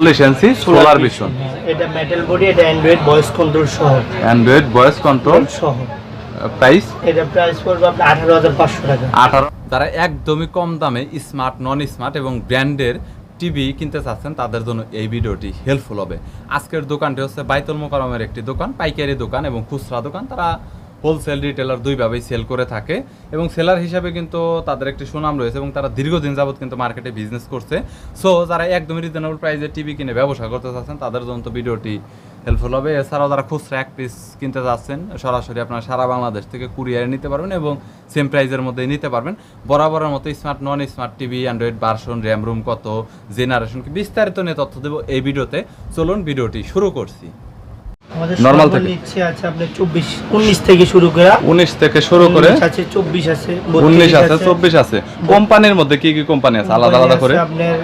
চল্লিশ solar vision এটা metal body এটা অ্যান্ড্রয়েড ভয়েস কন্ট্রোল সহ। অ্যান্ড্রয়েড ভয়েস কন্ট্রোল সহ। প্রাইস এটা প্রাইস পড়বে আপনার আঠারো হাজার পাঁচশো টাকা। আঠারো একদমই কম দামে স্মার্ট নন স্মার্ট এবং ব্র্যান্ডের টিভি কিনতে চাচ্ছেন তাদের জন্য এই ভিডিওটি হেল্পফুল হবে। আজকের দোকানটি হচ্ছে বাইতুল মোকারমের একটি দোকান পাইকারি দোকান এবং খুচরা দোকান। তারা হোলসেল রিটেলার দুইভাবেই সেল করে থাকে এবং সেলার হিসাবে কিন্তু তাদের একটি সুনাম রয়েছে এবং তারা দীর্ঘদিন যাবত কিন্তু মার্কেটে বিজনেস করছে। সো যারা একদমই রিজনেবল প্রাইসে টিভি কিনে ব্যবসা করতে চাচ্ছেন, তাদের জন্য তো ভিডিওটি হেল্পফুল হবে। এছাড়াও যারা খুচরা এক পিস কিনতে যাচ্ছেন, সরাসরি আপনারা সারা বাংলাদেশ থেকে কুরিয়ারে নিতে পারবেন এবং সেম প্রাইজের মধ্যে নিতে পারবেন। বরাবরের মতো smart non smart TV Android version RAM ROM কত জেনারেশন কি বিস্তারিত নিয়ে তথ্য দেবো এই ভিডিওতে। চলুন ভিডিওটি শুরু করছি। সর্বনিম্ন থেকে। ইচ্ছে আছে আপনি চব্বিশ উনিশ থেকে শুরু করে। উনিশ থেকে শুরু করে আছে চব্বিশ আছে উনিশ আছে চব্বিশ আছে। কোম্পানির মধ্যে কি কি কোম্পানি আছে? আলাদা আলাদা করে। আপনার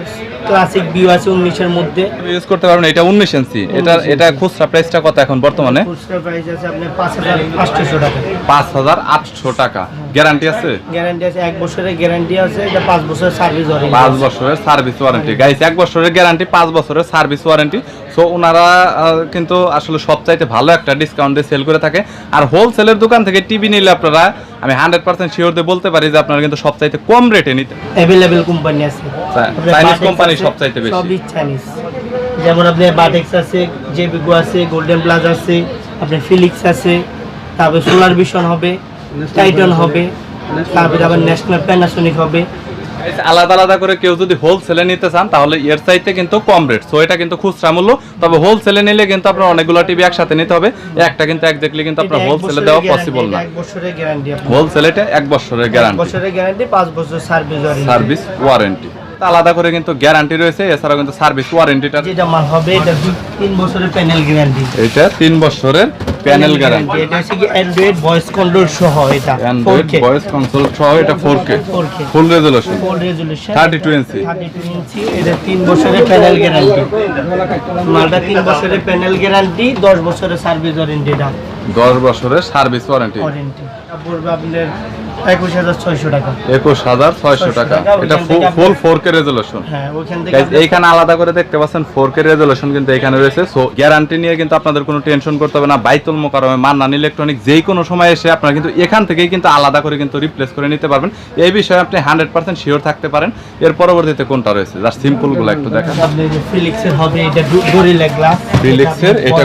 ক্লাসিক ভিউ আছে উনিশের মধ্যে। ইউজ করতে পারবেন এটা উনিশ ইঞ্চি এটা এটা খুচরা প্রাইসটা কত এখন বর্তমানে? খুচরা প্রাইস আছে আপনার পাঁচ হাজার আটশোশো টাকা। পাঁচ হাজার আটশো টাকা। গ্যারান্টি আছে? গ্যারান্টি আছে এক বছরের গ্যারান্টি আছে এটা পাঁচ বছরের সার্ভিস ওয়ারেন্টি পাঁচ বছরের সার্ভিস ওয়ারেন্টি গাইস এক বছরের গ্যারান্টি পাঁচ বছরের সার্ভিস ওয়ারেন্টি সো ওনারা কিন্তু আসলে সবচাইতে ভালো একটা ডিসকাউন্ট সেল করে থাকে। আর হোলসেলের দোকান থেকে টিভি নিলে আপনারা আমি হান্ড্রেড পার্সেন্ট শিওর দিয়ে বলতে পারি যে আপনারা কিন্তু সবচাইতে কম রেটে নিতে অ্যাভেলেবেল কোম্পানি আছে। চাইনিজ কোম্পানি আছে, সবচাইতে বেশি। সবই চাইনিজ যেমন আপনার বাটেক্স আছে জেবিগো আছে গোল্ডেন প্লাজ আছে আপনার ফিলিক্স আছে তারপরে সোলার ভিশন হবে টাইটন হবে তারপরে আবার ন্যাশনাল প্যানাসোনিক হবে। আলাদা আলাদা করে কেউ যদি হোলসেলে নিতে চান তাহলে এর চাইতে কিন্তু কম রেট সো এটা কিন্তু খুচরা মূল্য। তবে হোলসেলে নিলে কিন্তু আপনার অনেকগুলো টিভি একসাথে নিতে হবে। একটা কিন্তু একজাক্টলি কিন্তু আপনার হোলসেলে দেওয়া পসিবল না। এটা এক বছরের গ্যারান্টি বছরের গ্যারান্টি পাঁচ বছর সার্ভিস সার্ভিস ওয়ারেন্টি আলাদা করে কিন্তু গ্যারান্টি রয়েছে এছাড়াও কিন্তু সার্ভিস ওয়ারেন্টিটা যেটা মাল হবে এটা তিন বছরের প্যানেল গ্যারান্টি এটা তিন বছরের প্যানেল গ্যারান্টি এটা হচ্ছে কি অ্যান্ড্রয়েড ভয়েস কন্ট্রোল সহ এটা অ্যান্ড্রয়েড ভয়েস কন্ট্রোল সহ এটা 4K 4K ফুল রেজোলিউশন ফুল রেজোলিউশন 32 ইঞ্চি 32 ইঞ্চি এটা 3 বছরের প্যানেল গ্যারান্টি মালটা 3 বছরের প্যানেল গ্যারান্টি দশ বছরের সার্ভিস ওয়ারেন্টি এটা। 10 বছরের সার্ভিস ওয়ারেন্টি ওয়ারেন্টি তারপর আপনার একুশ হাজার ছয়শো টাকা। 21600 টাকা। টাকা, এটা ফুল 4K রেজোলিউশন হ্যাঁ এইখানে আলাদা করে দেখতে পাচ্ছেন ফোর কে রেজলিউশন কিন্তু এখানে রয়েছে। সো গ্যারান্টি নিয়ে কিন্তু আপনাদের কোনো টেনশন করতে হবে না। বাইতুল মোকারমে মান্নান ইলেকট্রনিক যেই কোনো সময় এসে আপনারা কিন্তু এখান থেকেই কিন্তু আলাদা করে কিন্তু রিপ্লেস করে নিতে পারবেন। এই বিষয়ে আপনি হান্ড্রেড পার্সেন্ট শিওর থাকতে পারেন। এর পরবর্তীতে কোনটা রয়েছে? জাস্ট সিম্পলগুলো একটু দেখেন। ফিলিক্সের হবে এটা গরিলা গ্লাস ফিলিক্সের এটা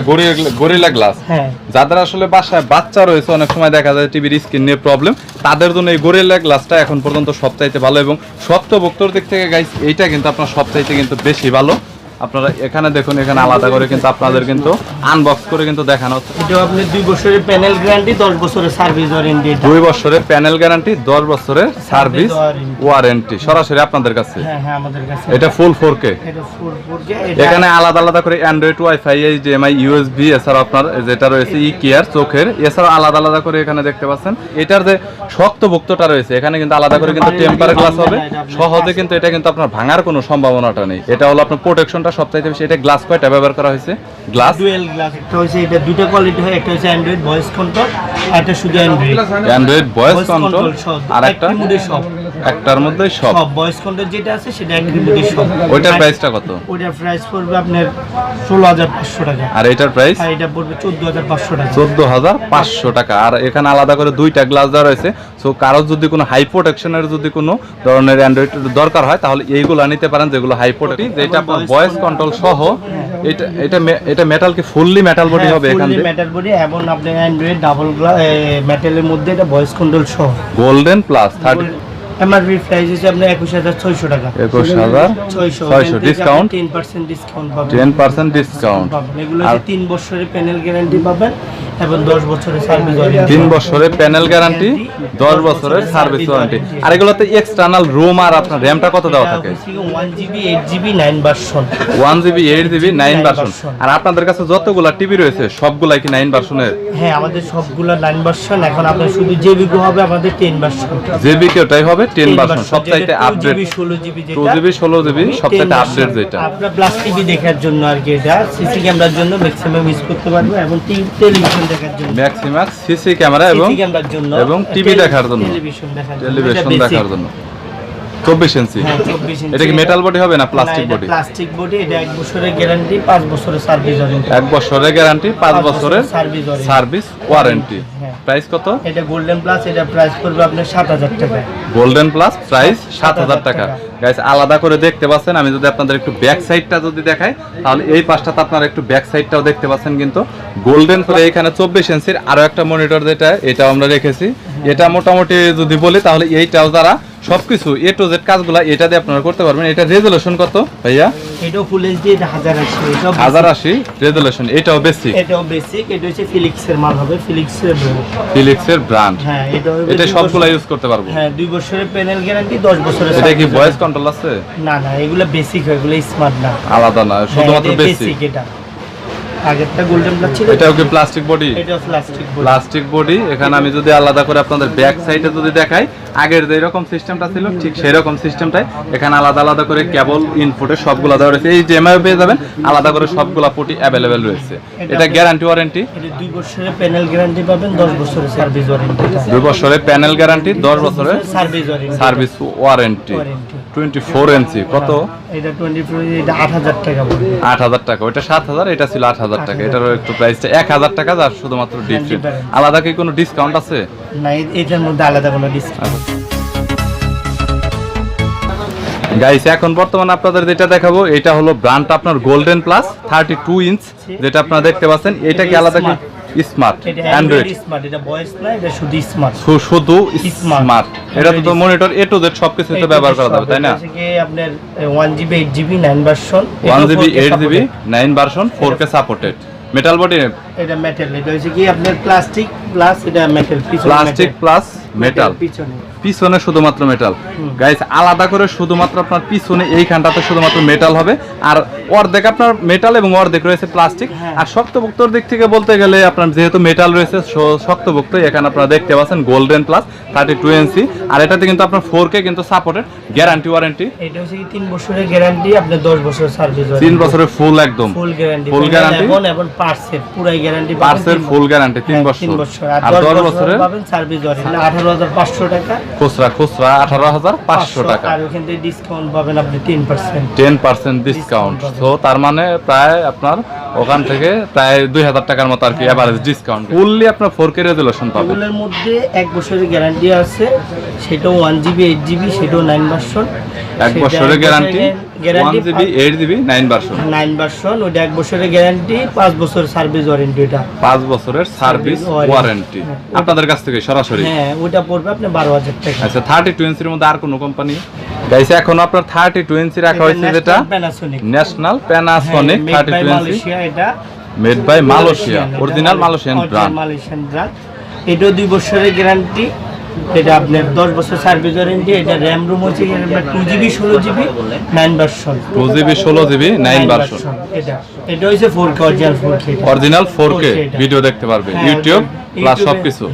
গরিলা গ্লাস হ্যাঁ। যাদের আসলে বাসায় বাচ্চা রয়েছে, অনেক সময় দেখা যায় টিভির স্ক্রিন নিয়ে প্রবলেম তাদের জন্য এই গোরেলা গ্লাসটা এখন পর্যন্ত সবচাইতে ভালো এবং শক্ত বক্তর দিক থেকে গাইস এইটা কিন্তু আপনার সবচাইতে কিন্তু বেশি ভালো। আপনারা এখানে দেখুন এখানে আলাদা করে কিন্তু আপনাদের কিন্তু আনবক্স করে কিন্তু দেখানো হচ্ছে। এটা আপনার দুই বছরের প্যানেল গ্যারান্টি দশ বছরের সার্ভিস ওয়ারেন্টি দুই বছরের প্যানেল গ্যারান্টি দশ বছরের সার্ভিস ওয়ারেন্টি সরাসরি আপনাদের কাছে। হ্যাঁ হ্যাঁ আমাদের কাছে। এটা ফুল ফোর কে এখানে আলাদা আলাদা করে অ্যান্ড্রয়েড ওয়াইফাই এইচডিএমআই ইউএসবি এছাড়া আপনার যেটা রয়েছে ই কেয়ার চোখের এছাড়া আলাদা আলাদা করে এখানে দেখতে পাচ্ছেন। এটার যে শক্ত ভুক্তটা রয়েছে এখানে কিন্তু আলাদা করে কিন্তু টেম্পার গ্লাস হবে। সহজে কিন্তু এটা কিন্তু আপনার ভাঙার কোনো সম্ভাবনাটা নেই। এটা হলো আপনার প্রোটেকশনটা সবচাইতে বেশি? এটা গ্লাস কয়টা ব্যবহার করা হয়েছে? গ্লাস ডুয়েল গ্লাস একটা হয়েছে এটা দুটো কোয়ালিটি হয় একটা হচ্ছে অ্যান্ড্রয়েড ভয়েস কন্ট্রোল আর একটা শুধু অ্যান্ড্রয়েড অ্যান্ড্রয়েড ভয়েস কন্ট্রোল আর একটা? মুডে সব। একটার মধ্যে সব। সব ভয়েস কন্ট্রোল যেটা আছে সেটা এক রিমোটে সব। ওইটার প্রাইসটা কত? ওইটার প্রাইস পড়বে আপনার ষোলো হাজার পাঁচশো টাকা। আর এটার প্রাইস আর এটা পড়বে চোদ্দ হাজার পাঁচশো টাকা। চোদ্দ হাজার পাঁচশো টাকা। আর এখানে আলাদা করে দুইটা গ্লাস দেওয়া রয়েছে। সো কারোর যদি কোনো হাই প্রোটেকশনের যদি কোনো ধরনের অ্যান্ড্রয়েড দরকার হয় তাহলে এইগুলো নিতে পারেন যেগুলো হাই প্রোটেক্ট যেটা আপনার ভয়েস কন্ট্রোল সহ এটা এটা এটা মেটাল কি ফুললি মেটাল বডি হবে এখান থেকে মেটাল বডি এবং আপনার অ্যান্ড্রয়েড ডাবল মেটালের মধ্যে এটা ভয়েস কন্ট্রোল সহ। Golden plus thirty MRP price হচ্ছে আপনার একুশ হাজার ছয়শো টাকা। একুশ হাজার ছয়শো। ছয়শো। ডিসকাউন্ট টেন পার্সেন্ট ডিসকাউন্ট পাবেন। টেন পার্সেন্ট ডিসকাউন্ট পাবেন। এগুলো আর হচ্ছে তিন বছরের প্যানেল গ্যারান্টি পাবেন। এবং দশ বছরের সার্ভিস তিন বছরের প্যানেল গ্যারান্টি দশ বছরের সার্ভিস ওয়ারেন্টি আর এগুলোতে এক্সটার্নাল রুম আর আপনার র্যামটা কত দেওয়া থাকে? One GB eight GB nine version one GB eight GB nine version আর আপনাদের কাছে যতগুলা টিভি রয়েছে সবগুলাই কি নাইন ভার্সনের হ্যাঁ আমাদের সবগুলো নাইন ভার্সন এখন আপনার শুধু জেবিগো হবে আমাদের টেন ভার্সন জেবি কে হবে টেন ভার্সন সবচাইতে আপডেট জিবি ষোলো জিবি টু যেটা। জিবি ষোলো জিবি সবচাইতে আপডেট যেটা। আপনার প্লাস টিভি দেখার জন্য আর কি এটা। সিসি ক্যামেরার জন্য ম্যাক্সিমাম ইউজ করতে পারবে এবং টেলিভিশন দেখার জন্য। ম্যাক্সিমাম সিসি ক্যামেরা এবং সিসি ক্যামেরার জন্য। এবং টিভি দেখার জন্য। টেলিভিশন দেখার জন্য। চব্বিশ ইঞ্চি? হ্যাঁ এটা কি মেটাল বডি হবে না প্লাস্টিক বডি প্লাস্টিক বডি এটা এক বছরের গ্যারান্টি পাঁচ বছরের সার্ভিস ওয়ারেন্টি এক বছরের গ্যারান্টি পাঁচ বছরের। সার্ভিস ওয়ারেন্টি হ্যাঁ। প্রাইস কত? এটা গোল্ডেন প্লাস এটা প্রাইস পড়বে আপনার সাত হাজার টাকা। গোল্ডেন প্লাস প্রাইস সাত হাজার 7,000 টাকা। গাইস আলাদা করে দেখতে পাচ্ছেন আমি যদি আপনাদের একটু ব্যাক সাইডটা যদি দেখাই তাহলে এই পাশটাতে আপনারা একটু ব্যাক সাইডটাও দেখতে পাচ্ছেন কিন্তু। গোল্ডেন করে এখানে চব্বিশ ইঞ্চির আরও একটা মনিটর যেটা এটাও আমরা রেখেছি। এটা মোটামুটি যদি বলি তাহলে এইটাও যারা সবকিছু এ টু জেড কাজগুলো এটা দিয়ে আপনারা করতে পারবেন। এটা রেজুলেশন কত ভাইয়া? এটাও ফুল এইচডি এটা হাজার আশি এটাও হাজার আশি রেজুলেশন এটাও বেশি এটাও বেসিক এটা হচ্ছে ফিলিক্সের মাল হবে ফিলিক্সের। ফিলিক্সের ব্র্যান্ড হ্যাঁ এটা এটা সবগুলো ইউজ করতে পারব। হ্যাঁ বছরের প্যানেল গ্যারান্টি দশ বছরের এটা কি ভয়েস কন্ট্রোল আছে? না না এগুলো বেসিক হয় এগুলো স্মার্ট না। আলাদা না শুধুমাত্র হ্যাঁ, বেসিক বেসিক এটা। আগেরটা গোল্ডেন প্লাস ছিল এটাও কি প্লাস্টিক বডি এটা প্লাস্টিক প্লাস্টিক বডি এখানে আমি যদি আলাদা করে আপনাদের ব্যাক সাইডে যদি দেখাই আগের যে এরকম সিস্টেমটা ছিল ঠিক সেই রকম সিস্টেমটাই এখানে আলাদা আলাদা করে কেবল ইনপুটে সবগুলো দেওয়া রয়েছে। এই জেমআই পেয়ে যাবেন আলাদা করে সবগুলা পটি অ্যাভেলেবেল রয়েছে। এটা গ্যারান্টি ওয়ারেন্টি এটা দুই বছরের প্যানেল গ্যারান্টি পাবেন দশ বছরের সার্ভিস ওয়ারেন্টি দুই বছরের প্যানেল গ্যারান্টি দশ বছরের service warranty service warranty. Twenty four inch কত? এটা টোয়েন্টি ফোর এটা আট হাজার টাকা আট হাজার টাকা ওইটা সাত হাজার এটা ছিল আট হাজার। টাকা এটারও একটু প্রাইসটা এক হাজার টাকা যার শুধুমাত্র ডিফারেন্ট আলাদা কি কোনো ডিসকাউন্ট আছে? না এটার মধ্যে আলাদা কোনো ডিসকাউন্ট গাইস এখন বর্তমানে আপনাদের যেটা দেখাবো এটা হলো ব্র্যান্ড আপনার golden plus thirty two inch যেটা আপনারা দেখতে পাচ্ছেন এটা কি আলাদা। স্মার্ট অ্যান্ড্রয়েড স্মার্ট এটা ভয়েস না এটা শুধু স্মার্ট শুধু স্মার্ট এটা তো মনিটর এ টু জেড সবকিছুতে ব্যবহার করা যাবে তাই না? আপনার one GB eight GB nine version one GB eight GB nine version four K supported metal body এটা মেটাল এটা হচ্ছে কি আপনার প্লাস্টিক প্লাস এটা মেটাল প্লাস্টিক প্লাস মেটাল পিছনে। পিছনে শুধুমাত্র মেটাল গাইস আলাদা করে শুধুমাত্র আপনার পিছনে এইখানটাতে শুধুমাত্র মেটাল হবে। আর অর্ধেক আপনার মেটাল এবং অর্ধেক রয়েছে প্লাস্টিক হ্যাঁ। আর শক্তভুক্তর দিক থেকে বলতে গেলে আপনার যেহেতু মেটাল রয়েছে শক্তভুক্ত এখানে আপনারা দেখতে পাচ্ছেন golden plus thirty two NC আর এটাতে কিন্তু আপনার ফোর কে কিন্তু সাপোর্টেড গ্যারান্টি ওয়ারেন্টি এটা হচ্ছে তিন বছরের গ্যারান্টি আপনার দশ বছর সার্ভিস তিন বছরের ফুল একদম। Full guarantee Full guarantee? এবং পার্সের পুরাই গ্যারান্টি পার্সের ফুল গ্যারান্টি তিন তিন বছর। বছর। আর দশ বছরের পাবেন সার্ভিস ওয়ারেন্টি আঠারো হাজার পাঁচশো টাকা। খুচরা খুচরা আঠারো হাজার পাঁচশো টাকা। আর ওখান থেকে ডিসকাউন্ট পাবেন আপনি তিন পার্সেন্ট টেন পার্সেন্ট ডিসকাউন্ট। তো তার মানে প্রায় আপনার ওখান থেকে প্রায় দুই হাজার টাকার মতো আর কি অ্যাভারেজ ডিসকাউন্ট ফুললি আপনার ফোর কে রেজুলেশন পাবেন। এগুলোর মধ্যে এক বছরের গ্যারান্টি আছে। সেটাও ওয়ান জিবি এইট জিবি সেটাও নাইন ভার্সন এক বছরের guarantee one guarantee GB eight GB nine version nine version ওইটা এক বছরের গ্যারান্টি পাঁচ বছর সার্ভিস ওয়ারেন্টি ওটা পাঁচ বছরের সার্ভিস ওয়ারেন্টি হ্যাঁ। আপনাদের কাছ থেকে সরাসরি। হ্যাঁ ওটা পড়বে আপনি বারো হাজার টাকা। আচ্ছা থার্টি টোয়েন্সির মধ্যে আর কোনো কোম্পানি এখন আপনার রাখা হয়েছে যেটা? ন্যাশনাল প্যানাসনিক এটা। Made by Malaysia original Malaysian brand Malaysian brand এটাও দুই বছরের গ্যারান্টি এটা আপনার দশ বছর সার্ভিস ওয়ারেন্টি এটা র্যাম রুম হচ্ছে টু জিবি ষোলো GB nine version two GB ষোলো জিবি নাইন ভার্সন এটা। এটা হচ্ছে four K original four K original four K video দেখতে পারবে। হ্যাঁ, ইউটিউব প্লাস সবকিছু।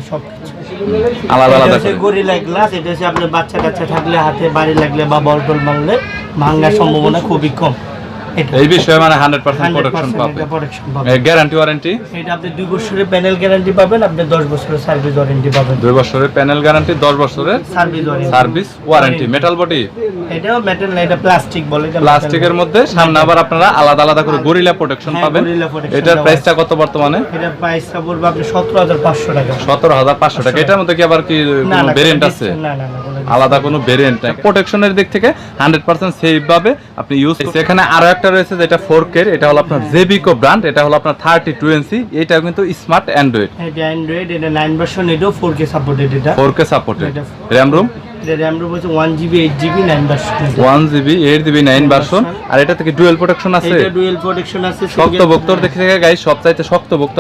আলাদা আলাদা করে। গরিলা গ্লাস এটা হচ্ছে আপনার বাচ্চা কাচ্চা থাকলে হাতে বাড়ি লাগলে বা বল টল ভাঙলে ভাঙার সম্ভাবনা খুবই কম। এই বিষয়ে মানে হান্ড্রেড পার্সেন্ট প্রোটেকশন 100% পাবে। গ্যারান্টি ওয়ারেন্টি এটা আপনি দুই বছরের প্যানেল গ্যারান্টি পাবেন আপনি দশ বছরের সার্ভিস ওয়ারেন্টি পাবেন। দুই বছরের প্যানেল গ্যারান্টি দশ বছরের service warranty service warranty metal body এটাও মেটাল না এটা প্লাস্টিক বলে এটা প্লাস্টিকের মধ্যে সামনে আবার আপনারা আলাদা আলাদা করে গরিলা প্রোটেকশন হ্যাঁ, পাবেন। এটার প্রাইসটা কত বর্তমানে? এটা প্রাইসটা পড়বে আপনি সতেরো হাজার পাঁচশো টাকা। সতেরো হাজার পাঁচশো টাকা। এটার মধ্যে কি আবার কি কোনো ভেরিয়েন্ট আছে? না না না আলাদা কোনো ভেরিয়েন্ট নাই। প্রোটেকশনের দিক থেকে হান্ড্রেড পার্সেন্ট সেফ ভাবে আপনি ইউজ এখানে আরও একটা রয়েছে যেটা ফোর কে এটা হলো আপনার জেবিকো ব্র্যান্ড এটা হলো আপনার থার্টি এটাও কিন্তু স্মার্ট অ্যান্ড্রয়েড এটা অ্যান্ড্রয়েড এটা নাইন ভার্সন এটাও ফোর কে সাপোর্টেড এটা। Four K supported RAM ROM RAM ROM হচ্ছে one GB eight GB nine version one GB eight GB nine version আর এটা থেকে ডুয়েল প্রোটেকশন আছে? এটা ডুয়েল প্রোটেকশন আছে শক্ত দেখে থেকে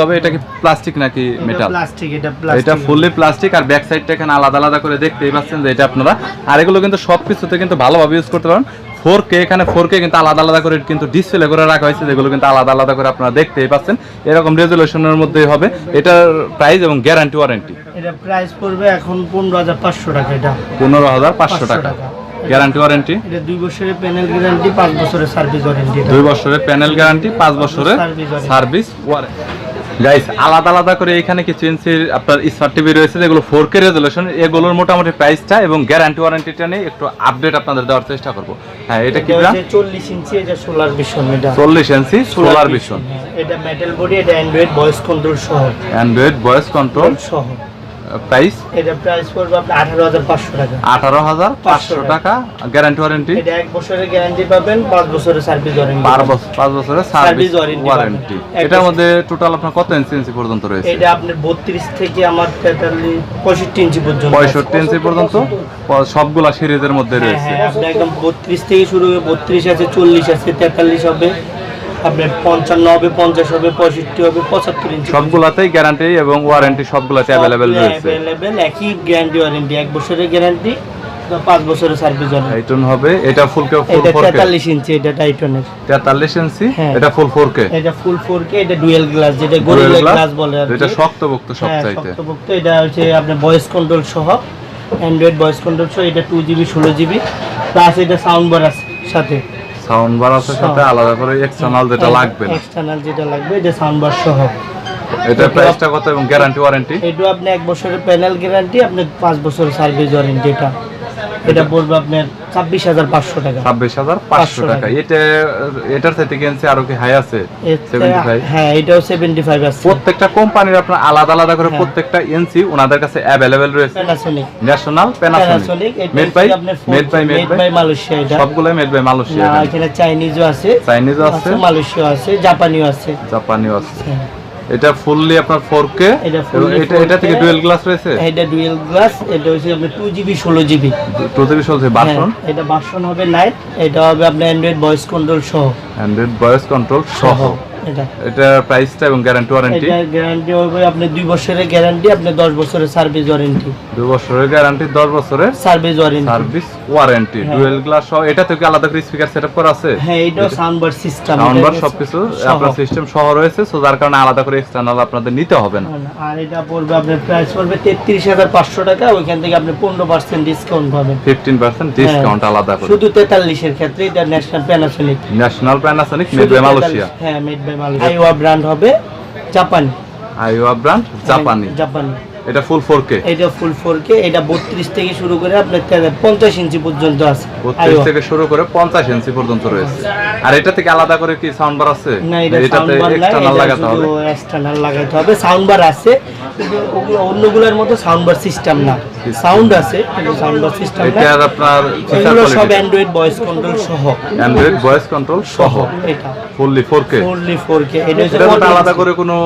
হবে এটা কি প্লাস্টিক নাকি মেটাল প্লাস্টিক এটা প্লাস্টিক এটা ফুললি প্লাস্টিক আর ব্যাক সাইডটা এখানে আলাদা আলাদা করে দেখতেই পাচ্ছেন যে এটা আপনারা। আর এগুলো কিন্তু সব কিছুতে কিন্তু ভালোভাবে ইউজ করতে পারেন। ফোর কে এখানে ফোর কে কিন্তু আলাদা আলাদা করে কিন্তু ডিসপ্লে করে রাখা হয়েছে যেগুলো কিন্তু আলাদা আলাদা করে আপনারা দেখতেই পাচ্ছেন। এরকম রেজুলেশনের মধ্যেই হবে। এটার প্রাইস এবং গ্যারান্টি ওয়ারেন্টি এটা প্রাইস পড়বে এখন পনেরো হাজার পাঁচশো টাকা এটা। পনেরো হাজার পাঁচশো টাকা। গ্যারান্টি ওয়ারেন্টি এটা দুই বছরের প্যানেল গ্যারান্টি পাঁচ বছরের সার্ভিস ওয়ারেন্টি দুই বছরের প্যানেল গ্যারান্টি পাঁচ বছরের সার্ভিস ওয়ারেন্টি গাইস আলাদা আলাদা করে এখানে কিছু ইঞ্চির আপনার স্মার্ট টিভি রয়েছে যেগুলো ফোর কে রেজলিউশন এগুলোর মোটামুটি প্রাইসটা এবং গ্যারান্টি ওয়ারেন্টিটা নিয়ে একটু আপডেট আপনাদের দেওয়ার চেষ্টা করব। হ্যাঁ এটা কি চল্লিশ ইঞ্চি এটা সোলার ভিশন এটা। চল্লিশ ইঞ্চি সোলার ভিশন হ্যাঁ, এটা মেটাল বডি এটা অ্যান্ড্রয়েড ভয়েস কন্ট্রোল সহ। অ্যান্ড্রয়েড ভয়েস কন্ট্রোল সহ। প্রাইস এটা প্রাইস পড়বে আপনার আঠারো হাজার পাঁচশো টাকা। আঠারো হাজার পাঁচশো টাকা। গ্যারান্টি ওয়ারেন্টি এটা এক বছরের গ্যারান্টি পাবেন পাঁচ বছরের সার্ভিস ওয়ারেন্টি বছর পাঁচ বছরের সার্ভিস ওয়ারেন্টি এটার মধ্যে টোটাল আপনার কত ইঞ্চি ইঞ্চি পর্যন্ত রয়েছে? এটা আপনার বত্রিশ থেকে আমার তেতাল্লিশ পঁয়ষট্টি ইঞ্চি পর্যন্ত। পঁয়ষট্টি ইঞ্চি পর্যন্ত? সবগুলা সিরিজের মধ্যে হ্যাঁ রয়েছে। হ্যাঁ একদম বত্রিশ থেকে শুরু হবে বত্রিশ আছে চল্লিশ আছে তেতাল্লিশ হবে। আপনার পঞ্চান্ন হবে পঞ্চাশ হবে পঁয়ষট্টি হবে পঁচাত্তর ইঞ্চি সবগুলাতেই গ্যারান্টি এবং ওয়ারেন্টি সবগুলাতে অ্যাভেলেবেল রয়েছে। অ্যাভেলেবেল একই গ্যারান্টি ওয়ারেন্টি এক বছরের গ্যারান্টি পাঁচ বছরের সার্ভিস ওয়ারেন্টি টাইটন হবে এটা ফুল কে ফুল এটা ফোর কে? তেতাল্লিশ ইঞ্চি এটা টাইটনের তেতাল্লিশ ইঞ্চি হ্যাঁ। এটা ফুল ফোর কে? এটা ফুল ফোর কে এটা ডুয়েল গ্লাস যেটা গরিলা গ্লাস বলে আর এটা। শক্তপোক্ত সব হ্যাঁ, চাইতে। শক্তপোক্ত এটা হচ্ছে আপনার ভয়েস কন্ট্রোল সহ অ্যান্ড্রয়েড ভয়েস কন্ট্রোল সহ এটা টু জিবি ষোলো জিবি প্লাস এটা সাউন্ড বার আছে সাথে। সাউন্ড বার আছে সাথে আলাদা করে এক্সটারনাল যেটা লাগবে এক্সটারনাল যেটা লাগবে এটা সাউন্ড বার সহ। এটা প্রাইসটা কত এবং গ্যারান্টি ওয়ারেন্টি এটা আপনি এক বছরের প্যানেল গ্যারান্টি আপনি পাঁচ বছরের সার্ভিস ওয়ারেন্টি এটা। এটা পড়বে আপনার ছাব্বিশ হাজার পাঁচশো টাকা। ছাব্বিশ হাজার পাঁচশো টাকা। এটা এটার সাথে কিনছে আরও কি হাই আছে? হ্যাঁ এটাও সেভেন্টি ফাইভ আছে। প্রত্যেকটা কোম্পানির আপনার আলাদা আলাদা করে হ্যাঁ। প্রত্যেকটা এনসি ওনাদের কাছে অ্যাভেলেবেল রয়েছে। National Panasonic made by made by made by Malaysia এটা। সবগুলোই মেড বাই মালয়েশিয়া এখানে। চাইনিজও আছে। চাইনিজও আছে। মালয়েশিয়া আছে জাপানিও আছে। জাপানিও আছে। হ্যাঁ। এটা ফুললি আপনার 4K এটা এটা থেকে 4K ডুয়েল গ্লাস রয়েছে? এটা ডুয়াল গ্লাস এটা হচ্ছে আপনার টু জিবি ষোলো জিবি প্রতিবি চলছে বাসন এটা বাসন হবে লাইট এটা হবে আপনার অ্যান্ড্রয়েড ভয়েস কন্ট্রোল সহ। অ্যান্ড্রয়েড ভয়েস কন্ট্রোল সহ। এটা। এটা প্রাইসটা এবং গ্যারান্টি ওয়ারেন্টি এটা গ্যারান্টি হবে আপনি দুই বছরের গ্যারান্টি আপনি দশ বছরের সার্ভিস ওয়ারেন্টি দুই বছরের গ্যারান্টি 10 বছরের সার্ভিস ওয়ারেন্টি সার্ভিস ওয়ারেন্টি হ্যাঁ। ডুয়েল গ্লাস সহ এটা আলাদা করে স্পিকার সেটআপ করা আছে? হ্যাঁ এটাও sound bar system sound bar সবকিছু আপনার সিস্টেম সহ রয়েছে সো যার কারণে আলাদা করে এক্সটার্নাল আপনাদের নিতে হবে না। আর এটা পড়বে আপনার প্রাইস পড়বে তেত্রিশ হাজার পাঁচশো টাকা ওইখান থেকে আপনি পনেরো পার্সেন্ট ডিসকাউন্ট পাবেন। 15% ডিসকাউন্ট আলাদা করে। শুধু তেতাল্লিশের ক্ষেত্রে এটা National Panasonic National Panasonic made by Malaysia হ্যাঁ মেড আইওয়া ব্র্যান্ড হবে জাপানি আইওয়া ব্র্যান্ড জাপানি জাপানি এটা ফুল 4K এটা ফুল ফোর কে এটা বত্রিশ থেকে শুরু করে আপনার পঞ্চাশ ইঞ্চি পর্যন্ত আছে। 32 থেকে শুরু করে 50 ইঞ্চি পর্যন্ত রয়েছে। আর এটা থেকে আলাদা করে কি সাউন্ড বার আছে? না এটা এটাতে এক্সটার্নাল লাগাতে হবে। এক্সটার্নাল লাগাতে হবে। সাউন্ড বার আছে কিন্তু ওগুলো অন্যগুলোর মতো সাউন্ড বার সিস্টেম না। সাউন্ড আছে কিন্তু সাউন্ড বার সিস্টেম না। এটার আপনার ফিচার সব অ্যান্ড্রয়েড ভয়েস কন্ট্রোল সহ। অ্যান্ড্রয়েড ভয়েস কন্ট্রোল সহ। এটা। Fully 4K fully four K এটা হচ্ছে এটা মধ্যে 40 আলাদা করে কোনো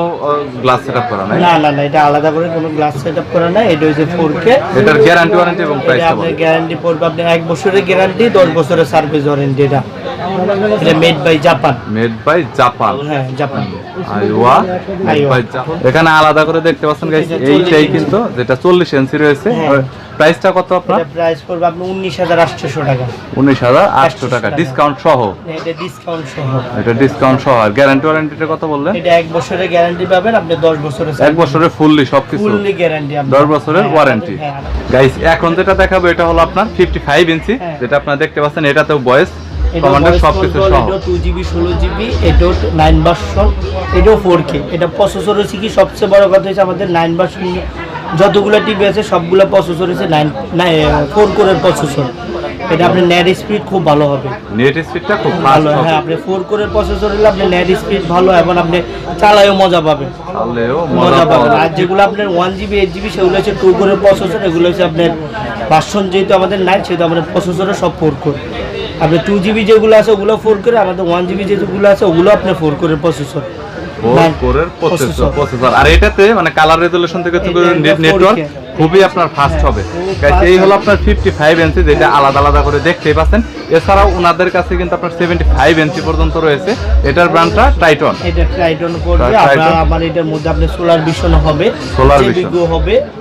গ্লাস সেটআপ করা নাই? না না না এটা আলাদা করে কোনো গ্লাস সেটআপ করা না এটা হচ্ছে ফোর কে এটার গ্যারান্টি ওয়ারেন্টি এবং আপনার গ্যারান্টি পড়বে আপনি এক বছরের গ্যারান্টি দশ বছরের সার্ভিস ওয়ারেন্টি এটা। এটা made by Japan made by Japan হ্যাঁ Japan Aiwa made by Japan এখানে আলাদা করে দেখতে পাচ্ছেন গাইস এইটাই কিন্তু যেটা 40 ইঞ্চি রয়েছে। হ্যাঁ। প্রাইসটা কত আপনার? এটা প্রাইস পড়বে আপনি উনিশ হাজার আটশোশো টাকা। 19800 টাকা। টাকা। ডিসকাউন্ট সহ। এটা ডিসকাউন্ট সহ। এটা ডিসকাউন্ট সহ আর গ্যারান্টি ওয়ারেন্টিটা কত বললেন? এটা এক বছরের গ্যারান্টি পাবেন আপনি দশ বছরের এক বছরের ফুললি সবকিছু। ফুললি গ্যারান্টি দশ বছরের ওয়ারেন্টি গাইস এখন যেটা দেখাবো এটা হলো আপনার 55 ইঞ্চি হ্যাঁ। যেটা আপনারা দেখতে পাচ্ছেন এটাতেও বয়েস কমান্ডার সবকিছু সহ। এটা টু জিবি ষোলো জিবি এটাও নাইন ভার্সন এটাও ফোর কে এটা প্রসেসর হচ্ছে কি সবচেয়ে বড় কথা হচ্ছে আমাদের নাইন ভার্সন যতগুলো টিভি আছে সবগুলো প্রসেসর হচ্ছে নাইন ফোর কোরের প্রসেসর এটা আপনার নেট স্পিড খুব ভালো হবে। নেট স্পিডটা খুব ভালো হ্যাঁ আপনি ফোর কোরের প্রসেসর হলে আপনি নেট স্পিড ভালো এবং আপনি চালায়ও মজা পাবেন। তাহলেও মজা পাবেন। আর যেগুলো আপনার ওয়ান জিবি এইট জিবি সেগুলো হচ্ছে টু কোরের প্রসেসর এগুলো হচ্ছে আপনার ভার্সন যেহেতু আমাদের নাই সেহেতু আমাদের প্রসেসরে সব ফোর কোর আপনি টু জিবি যেগুলো আছে ওগুলো ফোর করে আমাদের ওয়ান জিবি যেগুলো আছে ওগুলো আপনার ফোর কোরের প্রসেসর কোরের প্রসেসর প্রসেসর আর এটাতে মানে কালার রেজোলিউশন থেকে তো এটা নেট 4K নেটওয়ার্ক খুবই আপনার ফাস্ট হবে। খুব Guys, fast এই হলো হবে। আপনার 55 ইঞ্চি যেটা আলাদা আলাদা করে দেখতেই পাচ্ছেন। এছাড়াও ওনাদের কাছে কিন্তু আপনার 75 ইঞ্চি পর্যন্ত রয়েছে। এটার ব্র্যান্ডটা টাইটন এটা ট্রাইটন করবে। Triton। এটার মধ্যে আপনার সোলার ভিশন হবে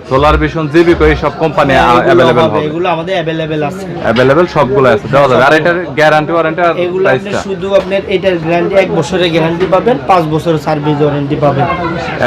সোলার ভিশন জিবি এই সব কোম্পানি হবে, এগুলো আমাদের অ্যাভেলেবেল আছে। সবগুলো আছে দেওয়া যাবে। আর এটার গ্যারান্টি ওয়ারেন্টি আর এগুলো শুধু আপনার এটার গ্যারান্টি এক বছরের গ্যারান্টি পাবেন পাঁচ বছরের সার্ভিস ওয়ারেন্টি পাবেন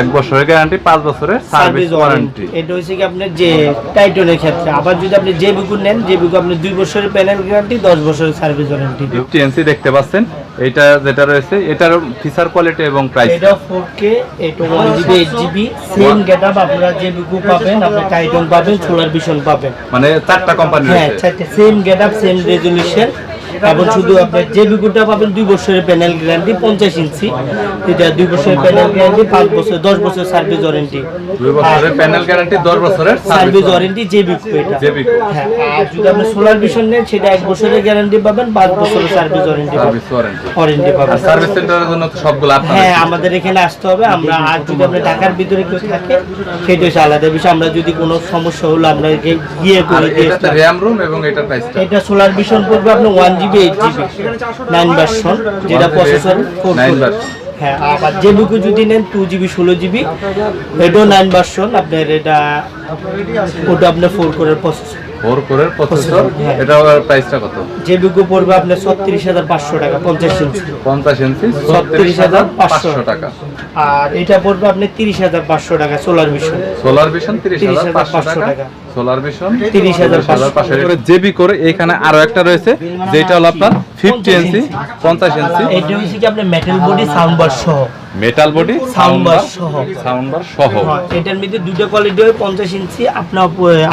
এক বছরের গ্যারান্টি পাঁচ বছরের সার্ভিস ওয়ারেন্টি। এটা হচ্ছে কি আপনার যে টাইটনের ক্ষেত্রে আবার যদি আপনি যে বুকু নেন যে বুকু আপনি দুই বছরের প্যানেল গ্যারান্টি দশ বছরের সার্ভিস ওয়ারেন্টি টিএনসি দেখতে পাচ্ছেন। এটা যেটা রয়েছে এটার ফিচার কোয়ালিটি এবং প্রাইস এটা ফোর কে এটা one GB eight GB same get up আপনারা যে বুকু পাবেন আপনি টাইটন পাবেন সোলার ভিশন পাবেন। মানে চারটা কোম্পানি হ্যাঁ same get up same resolution এবং শুধু আপনি যে বিকুটা পাবেন দুই বছরের প্যানেল গ্যারান্টি পঞ্চাশ ইঞ্চি। এটা দুই বছরের প্যানেল গ্যারান্টি পাঁচ বছর দশ বছর সার্ভিস ওয়ারেন্টি দুই বছরের প্যানেল গ্যারান্টি দশ বছরের সার্ভিস ওয়ারেন্টি যে বিকু এটা। যে বিকু। হ্যাঁ আর যদি আপনি সোলার ভিশন নেন সেটা এক বছরের গ্যারান্টি পাবেন পাঁচ বছরের সার্ভিস ওয়ারেন্টি পাবেন। ওয়ারেন্টি পাবেন। সার্ভিস সেন্টারের জন্য সবগুলো আপনার হ্যাঁ আমাদের এখানে আসতে হবে। আমরা আর যদি আপনি ঢাকার ভিতরে কেউ থাকে সেটা হচ্ছে আলাদা বিষয়। আমরা যদি কোনো সমস্যা হলো আমরা গিয়ে করে দিয়ে র্যাম রুম এবং এটার প্রাইসটা এটা সোলার ভিশন পড়বে আপনার one GB eight GB. Nine version যেটা প্রসেসর হ্যাঁ আবার যে বুকু যদি নেন টু জিবি ষোলো জিবি এটাও নাইন ভার্সন আপনার এটা ওটা আপনার ফোর কোরের প্রসেসর ফোর কোরের প্রসেসর। এটা প্রাইসটা কত? যে বুকু পড়বে আপনার ছত্রিশ হাজার পাঁচশো টাকা পঞ্চাশ ইঞ্চি পঞ্চাশ ইঞ্চি ছত্রিশ হাজার পাঁচশো। টাকা। আর এটা পড়বে আপনার তিরিশ হাজার পাঁচশো টাকা সোলার ভিশন সোলার ভিশন তিরিশ হাজার পাঁচশো টাকা। টাকা। সোলার ভিশন 30,500 পাঁচশো করে জেবি করে এখানে আরও একটা রয়েছে যেটা হলো আপনার ফিফটি ইঞ্চি পঞ্চাশ ইঞ্চি এটা হচ্ছে কি আপনার মেটাল বডি সাউন্ড বার সহ? মেটাল বডি Sound bar সহ। সাউন্ড বার সহ এটার মধ্যে দুটো কোয়ালিটি হয় পঞ্চাশ ইঞ্চি আপনার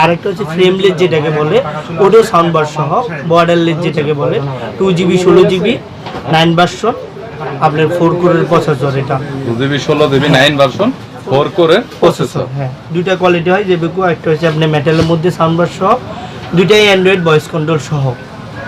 আরেকটা হচ্ছে ফ্রেমলেস যেটাকে বলে ওটাও সাউন্ড বার সহ বর্ডারলেস যেটাকে বলে টু জিবি ষোলো জিবি নাইন ভার্সন আপনার ফোর কোরের প্রসেসর এটা। টু জিবি ষোলো জিবি নাইন ভার্সন ফোর কোরের প্রসেসর হ্যাঁ। দুইটা কোয়ালিটি হয়, যে বেকু একটা হচ্ছে আপনার মেটালের মধ্যে সাউন্ড বার সহ। দুইটাই অ্যান্ড্রয়েড ভয়েস কন্ট্রোল সহ।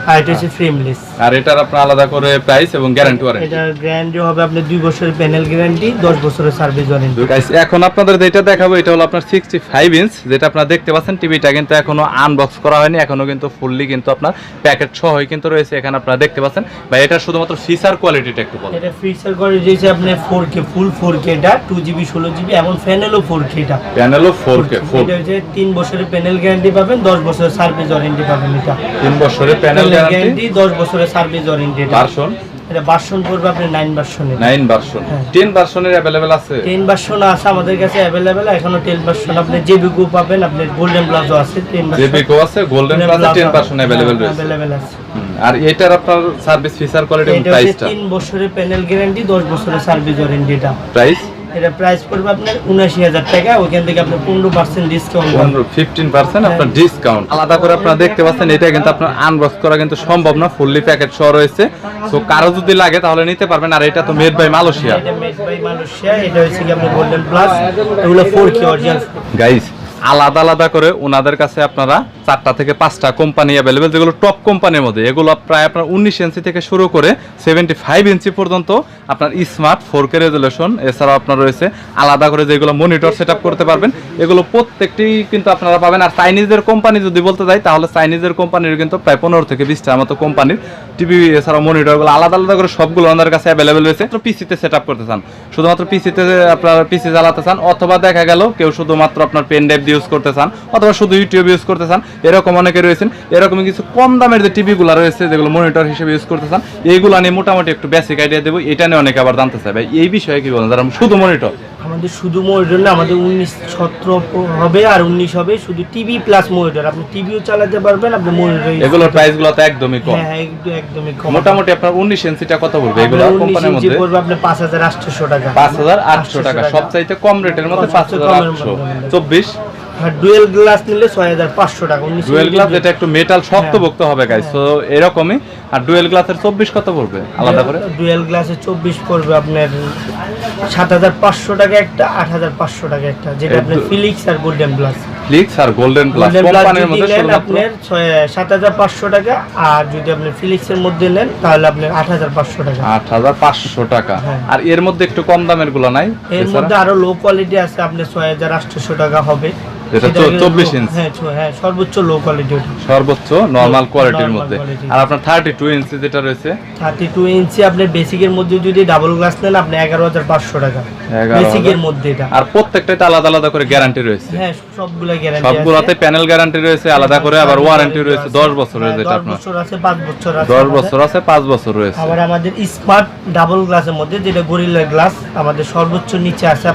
আর এটা হচ্ছে ফ্রেমলেস আর এটার আপনার আলাদা করে প্রাইস এবং গ্যারান্টি ওয়ারেন্টি এটার গ্যারান্টি হবে আপনার দুই বছরের প্যানেল গ্যারান্টি দশ বছরের সার্ভিস ওয়ারেন্টি Guys, এখন আপনাদের যেটা দেখাবো এটা হলো আপনার সিক্সটি ফাইভ ইঞ্চ যেটা আপনারা দেখতে পাচ্ছেন টিভিটা কিন্তু এখনও আনবক্স করা হয়নি এখনও কিন্তু ফুললি কিন্তু আপনার প্যাকেট সহই কিন্তু রয়েছে এখানে আপনারা দেখতে পাচ্ছেন। বা এটা শুধুমাত্র ফিচার কোয়ালিটিটা একটু বলেন। এটা ফিচার করে দিয়েছে আপনার ফোর কে ফুল ফোর কে এটা টু জিবি ষোলো জিবি এমন প্যানেলও ফোর কে এটা। প্যানেলও ফোর কে ফোর এটা হচ্ছে তিন বছরের প্যানেল গ্যারান্টি পাবেন দশ বছরের সার্ভিস ওয়ারেন্টি পাবেন এটা। তিন বছরের প্যানেল গ্যারান্টি গ্যারান্টি দশ বছরের সার্ভিস ভার্সন এটা ভার্সন পড়বে ভার্সনে ভার্সন হ্যাঁ। টেন ভার্সনের অ্যাভেলেবেল আছে? টেন ভার্সন আছে আমাদের কাছে অ্যাভেলেবেল এখনও টেন ভার্সন আপনি যে বিকু পাবেন আপনার গোল্ডেন প্লাজো আছে গোল্ডেন ভার্সন রয়েছে। আছে। আর এটার আপনার সার্ভিস ফিচার কোয়ালিটি এবং এটা প্রাইসটা তিন বছরের প্যানেল গ্যারান্টি দশ বছরের সার্ভিস ওয়ারেন্টি এটা প্রাইস এটা প্রাইস পড়বে আপনার উনাশি হাজার টাকা ওইখান থেকে আপনার পনেরো পার্সেন্ট ডিসকাউন্ট ফিফটিন পার্সেন্ট আপনার ডিসকাউন্ট আলাদা করে আপনারা দেখতে পাচ্ছেন এটা কিন্তু আপনার আনবক্স করা কিন্তু সম্ভব না ফুললি প্যাকেট সহ রয়েছে। তো কারও যদি লাগে তাহলে নিতে পারবেন আর এটা তো মেড বাই মালয়েশিয়া এটা মেড বাই মালয়েশিয়া এটা হচ্ছে কি আপনার গোল্ডেন প্লাস এগুলো ফোর কে অরিজিনাল গাইস আলাদা আলাদা করে ওনাদের কাছে আপনারা চারটা থেকে পাঁচটা কোম্পানি অ্যাভেলেবেল যেগুলো টপ কোম্পানির মধ্যে। এগুলো প্রায় আপনার উনিশ ইঞ্চি থেকে শুরু করে সেভেন্টি ফাইভ ইঞ্চি পর্যন্ত আপনার স্মার্ট ফোর কে রেজুলেশন এছাড়াও আপনার রয়েছে আলাদা করে যেগুলো মনিটর সেট করতে পারবেন। এগুলো প্রত্যেকটি কিন্তু আপনারা পাবেন। আর চাইনিজের কোম্পানি যদি বলতে যাই, তাহলে চাইনিজের কোম্পানির কিন্তু প্রায় পনেরো থেকে বিশটার মতো কোম্পানির টিভি এছাড়াও মনিটরগুলো আলাদা আলাদা করে সবগুলো ওনাদের কাছে অ্যাভেলেবেল রয়েছে। তো পিসিতে সেট আপ করতে চান। শুধুমাত্র পিসিতে আপনার পিসি চালাতে চান, অথবা দেখা গেল কেউ শুধুমাত্র আপনার পেন ড্রাইভ ইউজ করতে চান, অথবা শুধু ইউটিউব ইউজ করতে চান, এরকম অনেকে রয়েছেন। এরকমই কিছু কম দামের যে টিভিগুলো রয়েছে, যেগুলো মনিটর হিসেবে ইউজ করতে চান, এইগুলো নিয়ে মোটামুটি একটু বেসিক আইডিয়া দেবো। এটা নিয়ে অনেকে আবার জানতে চাই এই বিষয়ে কি বলেন? যারা শুধু মনিটর আমাদের শুধু মনিটর না আমাদের উনিশ সতেরো হবে আর উনিশ হবে শুধু টিভি প্লাস মনিটর আপনি টিভিও চালাতে পারবেন আপনি মনিটর এগুলোর প্রাইসগুলো তো একদমই কম। হ্যাঁ একদম একদমই কম। মোটামুটি আপনার উনিশ ইঞ্চিটা কত বলবে এগুলো আপনার 19 কোম্পানির মধ্যে? পড়বে আপনার পাঁচ হাজার আটশো টাকা। পাঁচ হাজার আটশো টাকা। সবচাইতে কম রেটের মধ্যে পাঁচ হাজার আটশো। চব্বিশ? আর ডুয়েল গ্লাস নিলে ছয় হাজার পাঁচশো টাকা ডুয়েল গ্লাস যেটা একটু মেটাল শক্তভুক্ত হবে গাইস তো এরকমই। আর ডুয়েল গ্লাসের চব্বিশ কত পড়বে আলাদা করে? ডুয়েল গ্লাসে চব্বিশ পড়বে আপনার সাত হাজার পাঁচশো টাকা একটা আট হাজার পাঁচশো টাকা একটা যেটা আপনার ফিলিক্স আর গোল্ডেন প্লাস ফ্লিক্স আর গোল্ডেন প্লাস কোম্পানির যদি মধ্যে শুধুমাত্র? আপনার সাত হাজার পাঁচশো টাকা আর যদি আপনি ফিলিক্সের মধ্যে নেন তাহলে আপনার টাকা। আট হাজার পাঁচশো টাকা। হ্যাঁ। আর এর মধ্যে একটু কম দামেরগুলো নাই এর মধ্যে আরও লো কোয়ালিটি আছে আপনার ছয় হাজার আটশোশো টাকা হবে। যেটা সেটা 24 ইঞ্চি। হ্যাঁ হ্যাঁ সর্বোচ্চ লো কোয়ালিটি সর্বোচ্চ নরমাল কোয়ালিটির মধ্যে। আর আপনার থার্টি টু ইঞ্চি যেটা রয়েছে? থার্টি টু ইঞ্চি বেসিক বেসিকের মধ্যে যদি ডাবল গ্লাস নেন আপনি এগারো হাজার পাঁচশো টাকা। 11,000 বেসিকের মধ্যে এটা। আর প্রত্যেকটাতে আলাদা আলাদা করে গ্যারান্টি রয়েছে। হ্যাঁ সবগুলোতে প্যানেল গ্যারান্টি রয়েছে আলাদা করে আবার ওয়ারেন্টি রয়েছে বছরের যেটা বছর আছে পাঁচ বছর আছে। বছর আছে পাঁচ বছর রয়েছে। আবার আমাদের স্মার্ট ডাবল গ্লাসের মধ্যে যেটা গরিলা গ্লাস আমাদের সর্বোচ্চ নিচে আছে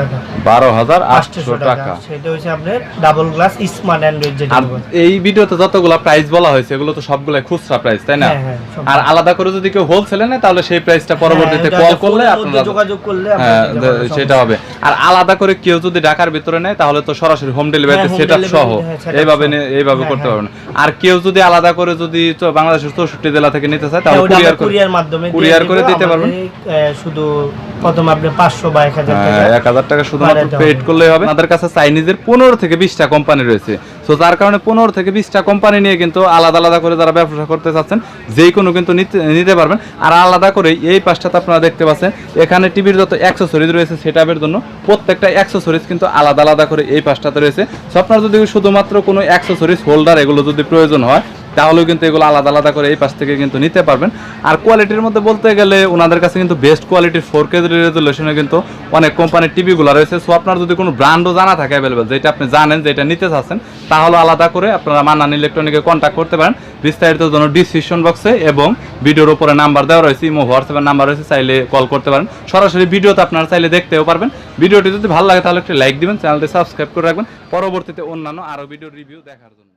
টাকা। বারো হাজার আটশো আটশোশো টাকা। টাকা। সেটা হচ্ছে আপনার ডাবল গ্লাস স্মার্ট অ্যান্ড্রয়েড যেটা এই ভিডিওতে যতগুলো প্রাইস বলা হয়েছে এগুলো তো সবগুলো খুচরা প্রাইস তাই না? হ্যাঁ, হ্যাঁ। আর আলাদা করে যদি কেউ হোলসেলে নেয় তাহলে সেই প্রাইসটা পরবর্তীতে হ্যাঁ, কল করলে আপনারা যোগাযোগ করলে হ্যাঁ সেটা হবে। আর আলাদা করে কেউ যদি ঢাকার ভিতরে নেয় তাহলে তো সরাসরি হোম ডেলিভারিতে সেট আপ সহ। হ্যাঁ, এইভাবে এইভাবে হ্যাঁ, করতে হ্যাঁ। পারবেন আর কেউ যদি আলাদা করে যদি তো বাংলাদেশের চৌষট্টি জেলা থেকে নিতে চায় তাহলে কুরিয়ার করে মাধ্যমে কুরিয়ার করে দিতে পারবেন। শুধু প্রথম আপনি পাঁচশো বা এক হাজার টাকা হ্যাঁ, টাকা শুধুমাত্র পেড করলেই হবে। আমাদের কাছে চাইনিজের পনেরো থেকে বিশটা কোম্পানি রয়েছে। তো তার কারণে পনেরো থেকে বিশটা কোম্পানি নিয়ে কিন্তু আলাদা আলাদা করে যারা ব্যবসা করতে চাচ্ছেন যে কোনো কিন্তু নিতে নিতে পারবেন। আর আলাদা করে এই পাশটাতে আপনারা দেখতে পাচ্ছেন এখানে টিভির যত অ্যাক্সেসরিজ রয়েছে সেটাপের জন্য প্রত্যেকটা অ্যাক্সেসরিজ কিন্তু আলাদা আলাদা করে এই পাশটাতে রয়েছে। তো আপনার যদি শুধুমাত্র কোনো অ্যাক্সেসরিজ হোল্ডার এগুলো যদি প্রয়োজন হয় তাহলেও কিন্তু এগুলো আলাদা আলাদা করে এই পাশ থেকে কিন্তু নিতে পারবেন। আর কোয়ালিটির মধ্যে বলতে গেলে ওনাদের কাছে কিন্তু বেস্ট কোয়ালিটির ফোর কে রেজুলেশনে কিন্তু অনেক কোম্পানির টিভিগুলো রয়েছে। সো আপনার যদি কোনো ব্র্যান্ডও জানা থাকে অ্যাভেলেবেল যেটা আপনি জানেন, যেটা নিতে চাচ্ছেন, তাহলে আলাদা করে আপনারা মানান ইলেকট্রনিকে কন্ট্যাক্ট করতে পারেন। বিস্তারিত জন্য ডিসক্রিপশন বক্সে এবং ভিডিওর উপরে নাম্বার দেওয়া রয়েছে, ইমো হোয়াটসঅ্যাপের নাম্বার রয়েছে, চাইলে কল করতে পারেন। সরাসরি ভিডিওতে আপনারা চাইলে দেখতেও পারবেন। ভিডিওটি যদি ভালো লাগে, তাহলে একটি লাইক দিবেন, চ্যানেলটি সাবস্ক্রাইব করে রাখবেন। পরবর্তীতে অন্যান্য আরও ভিডিও রিভিউ দেখার জন্য।